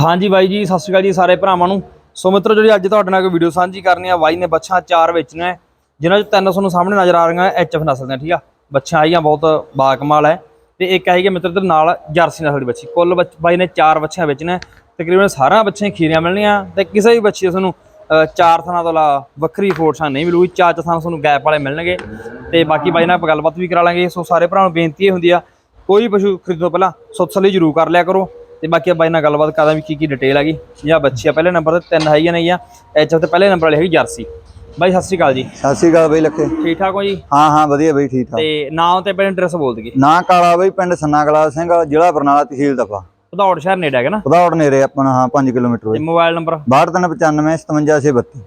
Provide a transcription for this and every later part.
ਹਾਂਜੀ ਬਾਈ ਜੀ ਸਤਿ ਸ਼੍ਰੀ ਅਕਾਲ ਜੀ ਸਾਰੇ ਭਰਾਵਾਂ ਨੂੰ। ਸੋ ਮਿੱਤਰੋ ਜਿਹੜੀ ਅੱਜ ਤੁਹਾਡੇ ਨਾਲ ਕੋਈ ਵੀਡੀਓ ਸਾਂਝੀ ਕਰਨੀ ਆ ਬਾਈ ਨੇ ਬੱਚਾ ਚਾਰ ਵੇਚਣਾ ਹੈ ਜਿਨ੍ਹਾਂ ਚ ਤਿੰਨ ਤੁਹਾਨੂੰ ਸਾਹਮਣੇ ਨਜ਼ਰ ਆ ਰਹੀਆਂ ਐਚਐਫ ਨਸਲ ਦੀਆਂ ਠੀਕ ਆ? ਬੱਚਾ ਆਈਆਂ ਬਹੁਤ ਬਾਕਮਾਲ ਹੈ। ਤੇ ਇੱਕ ਹੈਗੀ ਮਿੱਤਰ ਦੇ ਨਾਲ ਜਰਸੀ ਨਸਲ ਦੀ ਬੱਚੀ ਕੁੱਲ ਬੱਚ- ਬਾਈ ਨੇ ਚਾਰ ਬੱਚੀਆਂ ਵੇਚਣਾ ਹੈ। ਤਕਰੀਬਨ ਸਾਰਿਆਂ ਬੱਚੀਆਂ ਖੀਰੀਆਂ ਮਿਲਣੀਆਂ। ਤੇ ਕਿਸੇ ਵੀ ਬੱਚੀ ਤੁਹਾਨੂੰ ਅ, ਚਾਰ ਥਾਂ ਤੋਂ ਲਾ ਵੱਖਰੀ ਫੋਰਸਾਂ ਨਹੀਂ ਮਿਲੂਗੀ ਚਾਰ ਚਾਰ ਥਾਂ ਤੁਹਾਨੂੰ ਗੈਪ ਵਾਲੇ ਮਿਲਣਗੇ। ਤੇ ਬਾਕੀ ਬਾਈ ਨਾਲ ਆਪਾਂ ਗੱਲਬਾਤ ਵੀ ਕਰਾ ਲਾਂਗੇ। ਸੋ ਸਾਰੇ ਭਰਾਵਾਂ ਨੂੰ ਬੇਨਤੀ ਇਹ ਹੁੰਦੀ ਆ ਕੋਈ ਪਸ਼ੂ ਖਰੀਦਣ ਤੋਂ ਪਹਿਲਾਂ ਸੁਤਸਲੀ ਜ਼ਰੂਰ ਕਰ ਲਿਆ ਕਰੋ। ਤੇ ਬਾਕੀ ਬਾਈ ਨਾਲ ਗੱਲਬਾਤ ਕਰਦਾ ਵੀ ਕੀ ਕੀ ਡਿਟੇਲ ਹੈਗੀ। ਜਾਂ ਬੱਚੀ ਆ ਪਹਿਲੇ ਨੰਬਰ ਤੇ ਤਿੰਨ ਹੈਗੀਆਂ ਨੇ ਜਾਂ ਐਚ ਤੇ ਪਹਿਲੇ ਨੰਬਰ ਵਾਲੀ ਹੈਗੀ ਜਰਸੀ। ਬਾਈ ਸਤਿ ਸ਼੍ਰੀ ਅਕਾਲ ਜੀ। ਸਤਿ ਸ਼੍ਰੀ ਅਕਾਲ ਬਈ ਲੱਖੇ। ਠੀਕ ਠਾਕ ਹੋ ਜੀ? ਹਾਂ ਹਾਂ ਵਧੀਆ ਬਈ ਠੀਕ ਠਾਕ। ਤੇ ਨਾਮ ਤੇ ਪਹਿਲੇ ਐਡਰੈਸ ਬੋਲ ਦਈਏ। ਨਾਂ ਕਾਲਾ ਬਈ ਪਿੰਡ ਸੰਨਾ ਕਲਾ ਸਿੰਘ ਜ਼ਿਲ੍ਹਾ ਬਰਨਾਲਾ ਤਹਿਸੀਲ ਦਫਾ। ਭਦੌੜ ਸ਼ਹਿਰ ਨੇੜੇ ਹੈਗਾ ਨਾ? ਉਧੌੜ ਨੇੜੇ ਆਪਣਾ ਹਾਂ 5 ਕਿਲੋਮੀਟਰ ਤੇ ਬਈ ਮੋਬਾਈਲ ਨੰਬਰ 6295 57632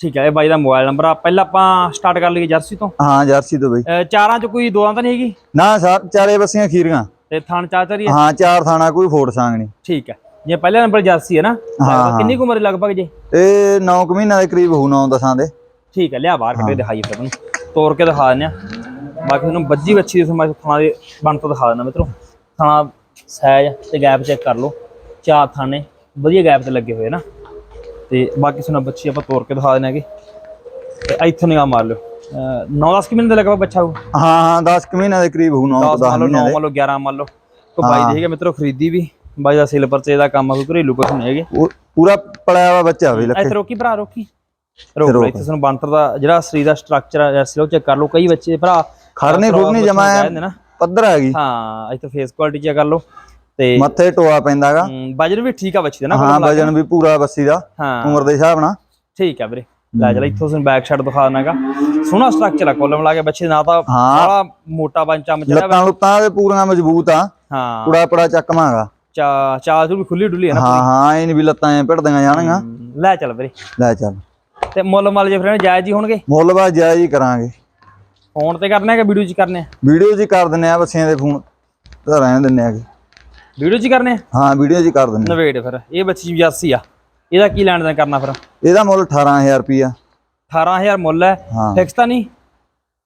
ਠੀਕ ਹੈ ਇਹ ਬਾਈ ਦਾ ਮੋਬਾਈਲ ਨੰਬਰ ਆ। ਪਹਿਲਾਂ ਆਪਾਂ ਸਟਾਰਟ ਕਰ ਲਈਏ ਜਰਸੀ ਤੋਂ। ਹਾਂ ਜਰਸੀ ਤੋਂ ਬਈ। ਚਾਰਾਂ ਚ ਕੋਈ ਦੋਆਂ ਤਾਂ ਨਹੀਂ ਹੈਗੀ? ਨਾ ਸਰ ਚਾਰੇ ਬੱਸੀਆਂ ਖੀਰੀਆਂ। ਤੇ ਥਣ ਚਾਚਰੀ ਹੈ? ਹਾਂ ਚਾਰ ਥਾਣਾ ਕੋਈ ਫੋੜ ਸਾਂਗ ਨਹੀਂ। ਠੀਕ ਹੈ। ਜੇ ਪਹਿਲੇ ਨੰਬਰ ਜਰਸੀ ਹੈ ਨਾ। ਕਿੰਨੀ ਕੁ ਉਮਰ ਲਗਭਗ ਜੀ? ਇਹ 9 ਕੁ ਮਹੀਨਿਆਂ ਦੇ ਕਰੀਬ ਹੋਊ 9 ਦਸਾਂ ਦੇ। ਠੀਕ ਹੈ ਲਿਆ ਬਾਹਰ ਕੱਢ ਕੇ ਦਿਖਾਈਏ ਫਿਰ ਤੁਹਾਨੂੰ। ਤੋੜ ਕੇ ਦਿਖਾ ਦਿੰਦੇ ਆ ਬਾਕੀ ਤੁਹਾਨੂੰ ਬੱਜੀ ਬੱਚੀ ਦੀ ਸਮਾਂ ਥਾਣਾ ਦੇ ਬਣ ਤੋਂ ਦਿਖਾ ਦਿੰਦਾ ਮਿੱਤਰੋ। ਥਾਣਾ ਸਾਈਜ਼ ਤੇ ਗੈਪ ਚੈੱਕ ਕਰ ਲਓ। ਚਾਰ ਥਾਣੇ ਵਧੀਆ ਗੈਪ ਤੇ ਲੱਗੇ ਹੋਏ ਨਾ। ਤੇ ਬਾਕੀ ਤੁਹਾਨੂੰ ਬੱਚੀ ਆਪਾਂ ਤੋੜ ਕੇ ਦਿਖਾ ਦਿੰਦੇ ਹੈਗੇ। ਤੇ ਇੱਥੋਂ ਨਿਗਾਹ ਮਾਰ ਲਿਓ। 9-10 ਕਿ ਮਹੀਨੇ ਦਾ ਲਗਭਗ ਬੱਚਾ ਹੋਊ? ਹਾਂ ਹਾਂ 10 ਕੁ ਮਹੀਨਿਆਂ ਦੇ ਕਰੀਬ ਹੋਊ 9 10 10 ਮੰਨ ਲਓ 9 ਮਹੀਨਿਆਂ ਦੇ। ਮੰਨ ਲਓ 11 ਮੰਨ ਲਓ। ਕੋ ਬਾਈ ਦੇ ਹੈਗੇ ਮਿੱਤਰੋ ਖਰੀਦੀ ਵੀ। ਬਾਈ ਦਾ ਸੇਲ ਪਰਚੇ ਦਾ ਕੰਮ ਆ ਕੋਈ ਘਰੇਲੂ ਕੁਛ ਨਹੀਂ ਹੈਗੇ। ਪੂਰਾ ਪੜਿਆ ਵਾ ਬੱਚਾ ਬਈ ਲੱਖੇ। ਇੱਥੇ ਰੋਕੀ ਭਰਾ ਰੋਕੀ। ਰੋਕ ਲਓ, ਇੱਥੇ ਤੁਹਾਨੂੰ ਬੰਤਰ ਦਾ ਜਿਹੜਾ ਸਰੀਰ ਦਾ ਸਟਰਕਚਰ ਹੈ ਉਹ ਚੈੱਕ ਕਰ ਲਓ। ਕਈ ਬੱਚੇ ਭਰਾ ਖੜਨੀ ਖੁੜਨੀ ਜਮਾ ਨਾ। ਪੱਧਰ ਆ ਗਈ। ਹਾਂ ਇੱਥੇ ਫੇਸ ਕੁਆਲਿਟੀ ਚੈੱਕ ਕਰ ਲਓ। ਤੇ ਮੱਥੇ ਟੋਆ ਪੈਂਦਾਗਾ। ਵਜਨ ਵੀ ਠੀਕ ਆ ਬੱਚੀ ਦਾ ਨਾ ਹਾਂ ਵਜਨ ਵੀ ਪੂਰਾ ਬੱਸੀ ਦਾ ਹਾਂ। ਉਮਰ ਦੇ ਹਿਸਾਬ ਨਾਲ। ਠੀਕ ਆ ਵੀਰੇ। ਲੈ ਚਲਾ ਇੱਥੋਂ ਤੁਹਾਨੂੰ ਬੈਕ ਸਾਈਡ ਦਿਖਾ ਦਿੰਨਾਗਾ। ਸੋਹਣਾ ਸਟਰਕਚਰ ਆ ਕੋਲਮ ਲਾ ਕੇ ਬੱਚੇ ਨਾ ਤਾਂ ਹਾਂ। ਬੜਾ ਮੋਟਾ ਬੰਚਾ ਮਚੜਾ ਲੱਤਾਂ ਲੁੱਤਾਂ ਦੇ ਪੂਰੀਆਂ ਮਜ਼ਬੂਤ ਆ। ਹਾਂ। ਕੁੜਾ ਪੜਾ ਚੱਕਵਾਂਗਾ ਚਾ ਚਾਲ ਤੂੰ ਵੀ ਖੁੱਲੀ ਡੁੱਲੀ ਹੈ ਨਾ ਹਾਂ ਹਾਂ ਇਹ ਵੀ ਲੱਤਾਂ ਐ ਭਿੜਦੀਆਂ ਜਾਣਗੀਆਂ। ਲੈ ਚੱਲ ਵੀਰੇ। ਲੈ ਚੱਲ। ਤੇ ਮੁੱਲ ਮਲ ਜੇ ਫਿਰ ਜਾਇਜ਼ ਹੀ ਹੋਣਗੇ? ਮੁੱਲ ਬਾ ਜਾਇਜ਼ ਹੀ ਕਰਾਂਗੇ। ਫੋਨ ਤੇ ਕਰਨੇ ਆ ਕਿ ਵੀਡੀਓ 'ਚ ਕਰਨੇ ਆ? ਵੀਡੀਓ 'ਚ ਹੀ ਕਰ ਦਿੰਨੇ ਆ ਬੱਸਿਆਂ ਦੇ ਫੋਨ ਤਾਂ ਰਹਿਣ ਦਿੰਨੇ ਆਗੇ ਵੀਡੀਓ 'ਚ ਹੀ ਕਰਨੇ ਆ? ਹਾਂ ਵੀਡੀਓ 'ਚ ਹੀ ਕਰ ਦਿੰਨੇ ਨਵੇੜ ਫਿਰ ਇਹ ਬੱਚੀ 85 ਆ। ਇਹਦਾ ਕੀ ਲੈਣ ਦਾ ਕਰਨਾ ਫਿਰ? ਇਹਦਾ ਮੁੱਲ 18000 ਰੁਪਿਆ 18000 ਮੁੱਲ ਹੈ। ਹਾਂ। ਫਿਕਸ ਤਾਂ ਨਹੀਂ?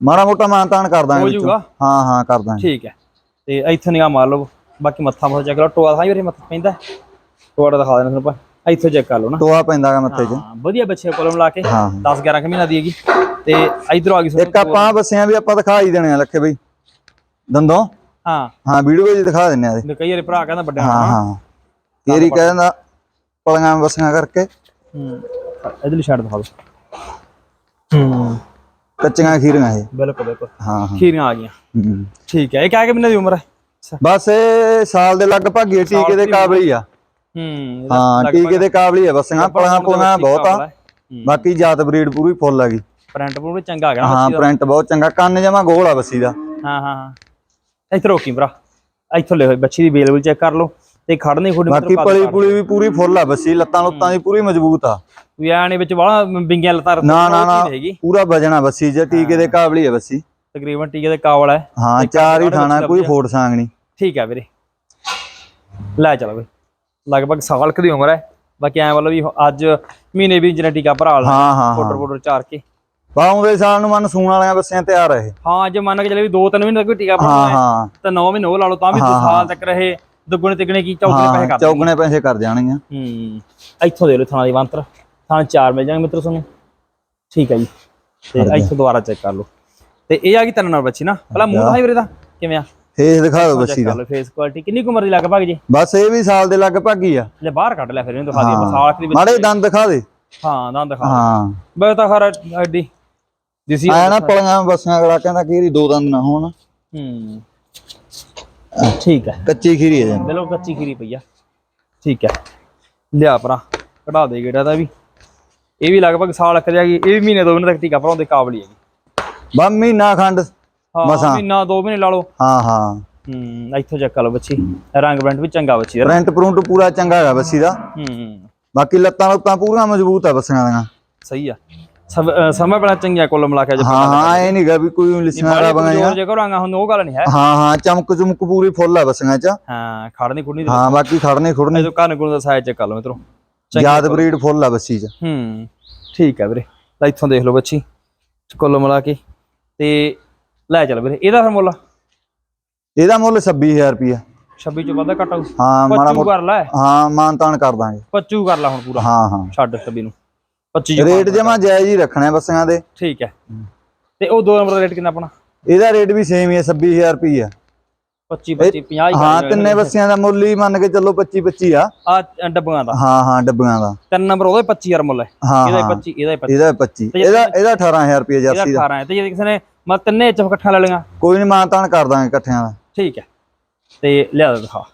ਮਾੜਾ ਮੋਟਾ ਮਾਨਤਾਨ ਕਰ ਦਾਂਗੇ ਹੋ ਵਿੱਚੋਂ। ਜਾਊਗਾ? ਹਾਂ ਹਾਂ ਕਰ ਦਾਂਗੇ। ਠੀਕ ਹੈ। ਤੇ ਇੱਥੇ ਨਿਗਾਹ ਮਾਰ ਲਓ। ਬਾਕੀ ਮੱਥਾ ਮੱਥਾ ਚੈੱਕ ਕਰੋ। ਟੋਆ ਦਿਖਾਈ ਵੀਰੇ ਮੱਥਾ ਪੈਂਦਾ ਟੋਆ ਦਿਖਾ ਦੇਣਾ ਤੁਹਾਨੂੰ ਆਪਾਂ। ਇੱਥੇ ਚੈੱਕ ਕਰ ਲਓ ਨਾ। ਟੋਆ ਪੈਂਦਾਗਾ ਮੱਥੇ 'ਚ। ਹਾਂ ਵਧੀਆ ਬੱਚੇ ਕੋਲਮ ਲਾ ਕੇ। ਹਾਂ 10 11 ਕੁ ਮਹੀਨਾ ਦੀ ਹੈਗੀ। ਤੇ ਇਧਰੋਂ ਆ ਗਈ ਇੱਕ ਆਪਾਂ ਬੱਸਿਆਂ ਵੀ ਆਪਾਂ ਦਿਖਾ ਹੀ ਦੇਣੇ ਆ ਲੱਖੇ ਬਈ। ਦੰਦੋਂ? ਹਾਂ। ਹਾਂ ਵੀਡੀਓ 'ਚ ਦਿਖਾ ਦਿੰਨੇ ਆ ਵੀ ਕਈ ਵਾਰੀ ਭਰਾ ਕਹਿੰਦਾ ਵੱਡਾ ਹਾਂ ਹਾਂ। ਤੇਰੀ ਕਹਿੰਦਾ ਪਲੀਆਂ ਬੱਸੀਆਂ ਕਰਕੇ ਹੂੰ ਇਧਰਲੀ ਸਾਈਡ ਦਿਖਾ ਦਿਓ ਹੂੰ ਕੱਚੀਆਂ ਖੀਰੀਆਂ ਇਹ ਬਿਲਕੁਲ ਬਿਲਕੁਲ ਹਾਂ ਖੀਰੀਆਂ ਆ ਗਈਆਂ ਹੂੰ। ਠੀਕ ਹੈ ਇਹ ਕਿਆ ਕਿ ਮਹੀਨੇ ਦੀ ਉਮਰ ਹੈ ਬਸ ਇਹ ਸਾਲ ਦੇ ਲਗਭਗ ਹੀ ਟੀਕੇ ਦੇ ਕਾਬਲ ਹੀ ਆ ਹੂੰ ਹਾਂ ਟੀਕੇ ਦੇ ਕਾਬਲ ਹੀ ਆ ਬੱਸੀਆਂ ਪਲੀਆਂ ਪੁਲੀਆਂ ਬਹੁਤ ਆ ਬਾਕੀ ਜਾਤ ਬਰੀਡ ਪੂਰੀ ਫੁੱਲ ਆ ਗਈ ਪ੍ਰਿੰਟ ਪੂਰ ਚੰਗਾ ਆ ਗਿਆ ਹਾਂ ਪ੍ਰਿੰਟ ਬਹੁਤ ਚੰਗਾ ਕੰਨ ਜਮਾ ਗੋਲ ਆ ਬੱਸੀ ਦਾ ਹਾਂ ਹਾਂ ਹਾਂ ਇੱਥੇ ਰੋਕੀ ਭਰਾ ਇੱਥੋਂ ਲੈ ਬੱਚੀ ਦੀ ਬੇਲ ਬੁਲ ਚੈੱਕ ਕਰ ਲਓ ਤੇ ਖੜਨੇ ਖੁੱਡੇ ਬਾਕੀ ਪਲੀ ਪੁਲੀ ਵੀ ਪੂਰੀ ਫੁੱਲ ਆ ਬੱਸੀ ਲੱਤਾਂ ਲੁੱਤਾਂ ਦੀ ਪੂਰੀ ਮਜ਼ਬੂਤ ਆ। ਵੀ ਆਣੇ ਵਿੱਚ ਬਾਹਲਾ ਬਿੰਗੀਆਂ ਲਤਾਰ ਨਾ ਨਾ ਨਾ ਪੂਰਾ ਵਜਣਾ ਬੱਸੀ ਚ ਟੀਕੇ ਦੇ ਕਾਬਲ ਆ ਬੱਸੀ। ਤਕਰੀਬਨ ਟੀਕੇ ਦੇ ਕਾਵਲ ਹੈ ਹਾਂ ਚਾਰ ਹੀ ਥਾਣਾ ਕੋਈ ਫੋੜ ਸਾਂਗ ਨਹੀਂ। ਠੀਕ ਹੈ ਵੀਰੇ। ਲੈ ਚਲੋ ਬਈ। ਲਗਭਗ ਸਾਲ ਕੁ ਦੀ ਉਮਰ ਹੈ ਬਾਕੀ ਐ ਵੱਲੋਂ ਵੀ ਅੱਜ ਮਹੀਨੇ ਵੀ ਜਿਹੜਾ ਟੀਕਾ ਭਰਾ ਲਾ ਹਾਂ ਹਾਂ ਪਾਊਡਰ ਪਾਊਡਰ ਚਾਰ ਕੇ। ਬਾਉਂਦੇ ਸਾਲ ਨੂੰ ਮਨ ਸੂਣ ਵਾਲਿਆਂ ਬੱਸਿਆਂ ਤਿਆਰ ਰਹੇ ਹਾਂ ਜੇ ਮੰਨ ਕੇ ਚੱਲੇ ਵੀ 2-3 ਮਹੀਨੇ ਤੱਕ ਕੋਈ ਟੀਕਾ ਭਰਾਉਣਾ ਹੈ ਹਾਂ। ਤਾਂ 9 ਮਹੀਨੇ ਉਹ ਲਾ ਲਓ ਤਾਂ ਵੀ ਦੋ ਸਾਲ ਤੱਕ ਰਹੇ। ਦੁੱਗਣੇ ਤਿਗਣੇ ਕੀ ਚੌਕਨੇ ਪੈਸੇ ਕਰ ਚੌਗਣੇ ਪੈਸੇ ਕਰ ਜਾਣਗੀਆਂ ਹੂੰ ਇੱਥੋਂ ਦੇ ਲਓ ਥਾਣਾ ਦੀ ਬੰਤਰ ਥਾਣਾ ਚਾਰ ਮਿਲ ਜਾਣਗੇ ਮਿੱਤਰੋ ਤੁਹਾਨੂੰ। ਠੀਕ ਹੈ ਜੀ। ਤੇ ਇੱਥੋਂ ਦੁਬਾਰਾ ਚੈੱਕ ਕਰ ਲਓ। ਤੇ ਇਹ ਆ ਗਈ ਤਿੰਨ ਨੰਬਰ ਬੱਚੀ ਨਾ। ਪਹਿਲਾਂ ਮੂੰਹ ਦਿਖਾਈ ਵੀਰੇ ਦਾ। ਕਿਵੇਂ ਆ? ਫੇਸ ਦਿਖਾ ਦਿਓ ਬੱਸੀ ਚੈੱਕ ਦਾ। ਫੇਸ ਕੁਆਲਿਟੀ ਕਿੰਨੀ ਉਮਰ ਦੀ ਲਗਭਗ ਜੀ? ਬਸ ਇਹ ਵੀ ਸਾਲ ਦੇ ਲਗਭਗ ਹੀ ਆ। ਲੈ ਬਾਹਰ ਕੱਢ ਲਿਆ ਫਿਰ ਇਹਨੂੰ ਦਿਖਾ ਆਪਾਂ ਸਾਲ ਦੀ ਮਾੜੇ ਦੰਦ ਦਿਖਾ ਦੇ। ਹਾਂ ਦੰਦ ਦਿਖਾ ਹਾਂ। ਬਈ ਤਾਂ ਖਰਾ ਐਡੀ ਦਿਸੀ ਆਇਆ ਨਾ ਪਲੀਆਂ ਬੱਸੀਆਂ ਅਗਲਾ ਕਹਿੰਦਾ ਕਿ ਦੋ ਦੰਦ ਨਾ ਹੋਣ। ਹੂੰ। ਠੀਕ ਹੈ। ਕੱਚੀ ਖੀਰੀ ਹੈ ਜਨ ਬਿਲਕੁਲ ਕੱਚੀ ਖੀਰੀ ਪਈ ਆ। ਠੀਕ ਹੈ। ਲਿਆ ਭਰਾ ਕਢਾ ਦੇ ਗੇੜਾ ਦਾ ਵੀ। ਇਹ ਵੀ ਲਗਭਗ ਸਾਲ ਲੱਗ ਜਾਏਗੀ ਇਹ ਵੀ ਮਹੀਨੇ ਦੋ ਮਹੀਨੇ ਤੱਕ ਟੀਕਾ ਭਰਾਉਣ ਦੇ ਕਾਬਲ ਹੀ ਹੈਗੀ। ਬਾ ਮਹੀਨਾ ਖੰਡ ਹਾਂ ਮਸਾਂ। ਮਹੀਨਾ ਦੋ ਮਹੀਨੇ ਲਾ ਲਓ। ਹਾਂ ਹਾਂ। ਹੂੰ ਇੱਥੋਂ ਚੱਕ ਲਓ ਬੱਚੀ। ਰੰਗ ਬ੍ਰੈਂਡ ਵੀ ਚੰਗਾ ਬੱਚੀ ਦਾ ਪ੍ਰਿੰਟ ਪ੍ਰਿੰਟ ਪੂਰਾ ਚੰਗਾ ਹੈਗਾ ਬੱਸੀ ਦਾ। ਹੂੰ ਬਾਕੀ ਲੱਤਾਂ ਲੁੱਤਾਂ ਪੂਰੀਆਂ ਮਜ਼ਬੂਤ ਆ ਬੱਸੀਆਂ ਦੀਆਂ। ਸਹੀ ਆ। ਸਮਾਂ ਬੜਾ ਚੰਗੀਆਂ ਕੋਲ ਮਿਲਾ ਕੇ ਹਾਂ ਹਾਂ ਇਹ ਨਹੀਂਗਾ ਵੀ ਕੋਈ ਲਿਸਣਾ ਵਾਲਾ ਬਣਾਇਆ ਜੇ ਕਰਾਂਗਾ ਹੁਣ ਉਹ ਗੱਲ ਨਹੀਂ ਹੈ। ਹਾਂ ਹਾਂ ਚਮਕ ਚਮਕ ਪੂਰੀ ਫੁੱਲ ਆ ਬੱਸੀਆਂ ਚ। ਹਾਂ ਖੜਨੀ ਖੁੜਨੀ ਹਾਂ ਬਾਕੀ ਖੜਨੇ ਖੁੜਨੇ ਜੋ ਕੰਨ ਗੁਣ ਦਾ ਸਾਈਜ਼ ਚੈੱਕ ਕਰ ਲਓ ਮਿੱਤਰੋ। ਯਾਦ ਬਰੀਡ ਫੁੱਲ ਆ ਬੱਸੀ ਚ। ਹੂੰ ਠੀਕ ਹੈ ਵੀਰੇ। ਲੈ ਇੱਥੋਂ ਦੇਖ ਲਓ ਬੱਚੀ ਕੁੱਲ ਮਿਲਾ ਕੇ। ਤੇ ਲੈ ਚੱਲ ਵੀਰੇ ਇਹਦਾ ਫਿਰ ਮੁੱਲ? ਇਹਦਾ ਮੁੱਲ 26000 ਰੁਪਿਆ 26 ਚ ਵਾਧਾ ਘਟਾ ਹਾਂ ਕਰ ਲੈ। ਹਾਂ ਮਾਨ ਤਾਨ ਕਰ ਦਾਂਗੇ। ਪੱਚੂ ਕਰ ਲੈ ਹੁਣ ਪੂਰਾ। ਹਾਂ ਹਾਂ। ਛੱਡ 26 ਨੂੰ। 25 ਚ ਰੇਟ ਜਮਾ ਜਾਇਜ਼ ਹੀ ਰੱਖਣਾ ਬੱਸਿਆਂ ਦੇ। ਠੀਕ ਹੈ। ਤੇ ਉਹ ਦੋ ਨੰਬਰ ਦਾ ਰੇਟ ਕਿੰਨਾ ਆਪਣਾ? ਇਹਦਾ ਰੇਟ ਵੀ ਸੇਮ ਹੀ ਹੈ 26000 ਰੁਪਈਆ। 25 25 50 ਹੀ ਤਿੰਨੇ ਬੱਸਿਆਂ ਦਾ ਮੁੱਲ ਹੀ ਮੰਨ ਕੇ ਚੱਲੋ 25 25 ਆ। ਆ ਡੱਬੀਆਂ ਦਾ। ਹਾਂ ਹਾਂ ਡੱਬੀਆਂ ਦਾ। ਤਿੰਨ ਨੰਬਰ ਉਹਦਾ 25000 ਮੁੱਲ ਹੈ। ਇਹਦਾ ਹਾਂ। 25 ਇਹਦਾ 25 ਇਹਦਾ 25 ਤੇ ਜੇ ਇਹਦਾ ਇਹਦਾ 18000 ਰੁਪਈਆ ਇਹਦਾ ਜਰਸੀ ਦਾ। 18 ਹੈ ਤੇ ਜੇ ਕਿਸੇ ਨੇ ਮੈਂ ਤਿੰਨੇ ਚ ਇਕੱਠਾ ਲੈ ਲਈਆਂ। ਕੋਈ ਨਹੀਂ ਮਾਨ ਤਾਨ ਕਰ ਦਾਂਗੇ ਇਕੱਠਿਆਂ ਦਾ। ਠੀਕ ਹੈ। ਤੇ ਲਿਆ ਦਿਖਾ।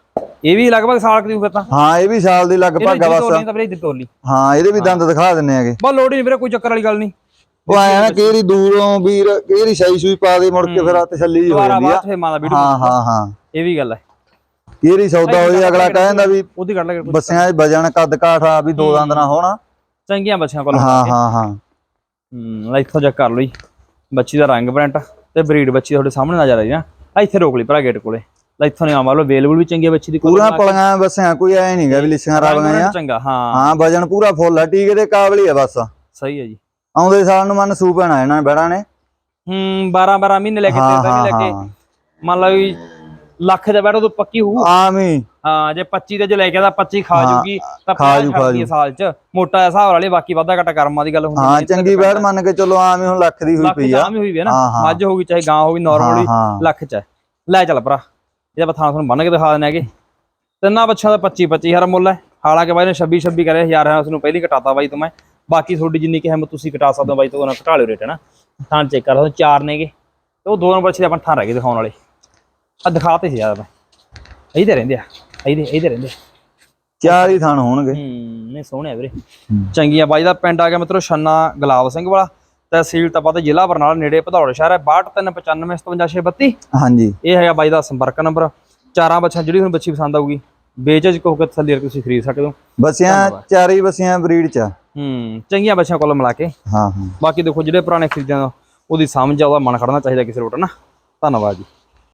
ਇਹ ਵੀ ਲਗਭਗ ਸਾਲ ਕਦੀ ਫਿਰ ਤਾਂ। ਹਾਂ ਇਹ ਵੀ ਸਾਲ ਦੀ ਲਗਭਗ ਆ ਬਸ। ਤਾਂ ਵੀਰੇ ਇੱਧਰ ਤੋਲੀ ਹਾਂ ਇਹਦੇ ਵੀ ਦੰਦ ਦਿਖਾ ਦਿੰਨੇ ਹੈਗੇ। ਬਸ ਲੋੜ ਹੀ ਨਹੀਂ ਵੀਰੇ ਕੋਈ ਚੱਕਰ ਵਾਲੀ ਗੱਲ ਨਹੀਂ। ਉਹ ਆਇਆ ਨਾ ਕਿਹੜੀ ਦੂਰੋਂ ਵੀਰ ਕਿਹੜੀ ਸਾਈ ਸੂਈ ਪਾ ਦੇ ਮੁੜ ਕੇ ਫਿਰ ਤਸੱਲੀ ਜਿਹੀ ਹੋ ਜਾਂਦੀ ਆ। ਹਾਂ ਹਾਂ ਹਾਂ। ਇਹ ਵੀ ਗੱਲ ਹੈ। ਕਿਹੜੀ ਸੌਦਾ ਹੋਈ ਅਗਲਾ ਕਹਿੰਦਾ ਵੀ ਉਹਦੀ ਕੱਢ ਲੈ ਬੱਸਿਆਂ 'ਚ ਵਜਣ ਕੱਦ ਕਾਠ ਆ ਵੀ ਦੋ ਦੰਦ ਨਾ ਹੋਣ। ਚੰਗੀਆਂ ਬੱਚਿਆਂ ਕੋਲ ਹਾਂ ਹਾਂ ਹਾਂ। ਹੂੰ ਲੈ ਇੱਥੋਂ ਚੈੱਕ ਕਰ ਜੀ। ਬੱਚੀ ਦਾ ਰੰਗ ਪ੍ਰਿੰਟ ਤੇ ਬਰੀਡ ਬੱਚੀ ਤੁਹਾਡੇ ਸਾਹਮਣੇ ਨਜ਼ਰ ਆ ਰਹੀ ਆ ਇੱਥੇ ਰੋਕ ਲਈ ਭਰਾ ਗੇਟ ਕੋਲੇ। ਇੱਥੋਂ ਨੇ ਆਵਾਂ ਲੋ ਅਵੇਲੇਬਲ ਵੀ ਚੰਗੀ ਬੱਚੀ ਦੀ ਪੂਰਾ ਪਲੀਆਂ ਬੱਸਿਆਂ ਕੋਈ ਐ ਨਹੀਂਗਾ ਵੀ ਲਿਸੀਆਂ ਰਾਵੀਆਂ ਆ ਚੰਗਾ ਹਾਂ। ਹਾਂ ਵਜਨ ਪੂਰਾ ਫੁੱਲ ਆ ਟੀਕੇ ਦੇ ਕਾਬਲ ਹੀ ਆ ਬਸ। ਸਹੀ ਹੈ ਜੀ। ਆਉਂਦੇ ਸਾਲ ਨੂੰ ਮਨ ਸੂ ਪੈਣਾ ਇਹਨਾਂ ਬੈੜਾਂ ਨੇ। ਹੂੰ 12 12 ਮਹੀਨੇ ਲੈ ਕੇ ਹਾਂ 13 ਹਾਂ ਮਹੀਨੇ ਲੈ ਕੇ। ਮੰਨ ਲਓ ਵੀ ਲੱਖ ਦਾ ਬੈਠੋ ਤਾਂ ਪੱਕੀ ਹੋਊ। ਆਮ। ਹੀ ਜੇ 25 ਦੇ ਜੇ ਲੈ ਕੇ ਤਾਂ 25 ਖਾ ਜੂਗੀ ਤਾਂ ਖਾ 50 ਜੂ, ਖਾ ਜੂ। ਸਾਲ ਚ। ਮੋਟਾ ਹਿਸਾਬ ਵਾਲੇ ਬਾਕੀ ਵਾਧਾ ਘਟਾ ਕਰਮਾਂ ਦੀ ਗੱਲ ਹੁੰਦੀ ਹਾਂ ਚੰਗੀ ਬੈੜ ਮੰਨ ਕੇ ਚਲੋ ਆਮ ਹੀ ਹੁਣ ਲੱਖ ਦੀ ਹੋਈ ਲੱਖ ਪਈ ਦੀ ਆ। ਆਮ ਹੀ ਹੋਈ ਵੀ ਹੈ ਨਾ। ਮੱਝ ਹੋਊਗੀ ਚਾਹੇ ਗਾਂ ਹੋਊਗੀ ਨਾਰਮਲੀ ਲੱਖ ਚ। ਲੈ ਚੱਲ ਭਰਾ। ਇਹਦਾ ਬਥਾਂ ਤੁਹਾਨੂੰ ਬੰਨ ਕੇ ਦਿਖਾ ਦਿੰਦੇ ਹੈਗੇ। ਤਿੰਨਾਂ ਬੱਚਿਆਂ ਦਾ 25 25 ਹਜ਼ਾਰ ਮੁੱਲ ਹੈ। ਹਾਲਾਂਕਿ ਬਾਈ ਨੇ 26 26 ਕਰਿਆ ਹਜ਼ਾਰ ਹੈ ਉਸ ਨੂੰ ਪਹਿਲੀ ਕਟਾਤਾ ਬਾਈ ਤੋਂ ਮੈਂ। ਬਾਕੀ ਤੁਹਾਡੀ ਜਿੰਨੀ ਕਿ ਹਿੰਮਤ ਤੁਸੀਂ ਕਟਾ ਸਕਦੇ ਹੋ ਬਾਈ ਤੋਂ ਉਹਨਾਂ ਘਟਾ ਲਿਓ ਰੇਟ ਹੈ ਨਾ? ਥਾਂ ਚੈੱਕ ਕਰ ਹੋ, ਚਾਰ ਨੇਗੇ। ਤੇ ਉਹ ਦੋ ਨੰਬਰ ਛੇ ਆਪਾਂ ਥਾਂ ਰਹਿ ਗਏ ਦਿਖਾਉਣ ਵਾਲੇ। ਆ ਦਿਖਾਤੇ ਸੀ ਯਾਰ ਮੈਂ ਇਹਦੇ ਰਹਿੰਦੇ ਆ ਇਹਦੇ ਇਹਦੇ ਰਹਿੰਦੇ। ਚਾਰ ਹੀ ਥਣ ਹੋਣਗੇ। ਹੂੰ ਨਹੀਂ ਸੋਹਣੇ ਵੀਰੇ। ਚੰਗੀਆਂ ਬਾਈ ਦਾ ਪਿੰਡ ਆ ਗਿਆ ਮਿੱਤਰੋ ਛੰਨਾ ਗੁਲਾਬ ਸਿੰਘ ਵਾਲਾ। ਤਹਿਸੀਲ ਤਪਾ ਤੇ ਜ਼ਿਲ੍ਹਾ ਬਰਨਾਲਾ ਨੇੜੇ ਭਦੌੜ ਸ਼ਹਿਰ ਹੈ 6295575632 ਹਾਂਜੀ। ਇਹ ਹੈਗਾ ਬਾਈ ਦਾ ਸੰਪਰਕ ਨੰਬਰ। ਚਾਰਾਂ ਬੱਚਾ ਜਿਹੜੀ ਤੁਹਾਨੂੰ ਬੱਚੀ ਪਸੰਦ ਆਊਗੀ। ਬੇਚਜ ਕੋ ਕੇ ਥੱਲੇ ਤੁਸੀਂ ਖਰੀਦ ਸਕਦੇ ਹੋ। ਬੱਸਿਆਂ ਚਾਰੇ ਹੀ ਬੱਸਿਆਂ ਬਰੀਡ ਚ। ਹੂੰ ਚੰਗੀਆਂ ਬੱਚਿਆਂ ਕੋਲ ਮਿਲਾ ਕੇ। ਹਾਂ ਹਾਂ। ਬਾਕੀ ਦੇਖੋ ਜਿਹੜੇ ਪੁਰਾਣੇ ਖਰੀਦਿਆਂ ਦਾ ਉਹਦੀ ਸਮਝ ਆ ਉਹਦਾ ਮਨ ਖੜਨਾ ਚਾਹੀਦਾ ਕਿਸੇ ਰੋਟ ਨਾ। ਧੰਨਵਾਦ ਜੀ।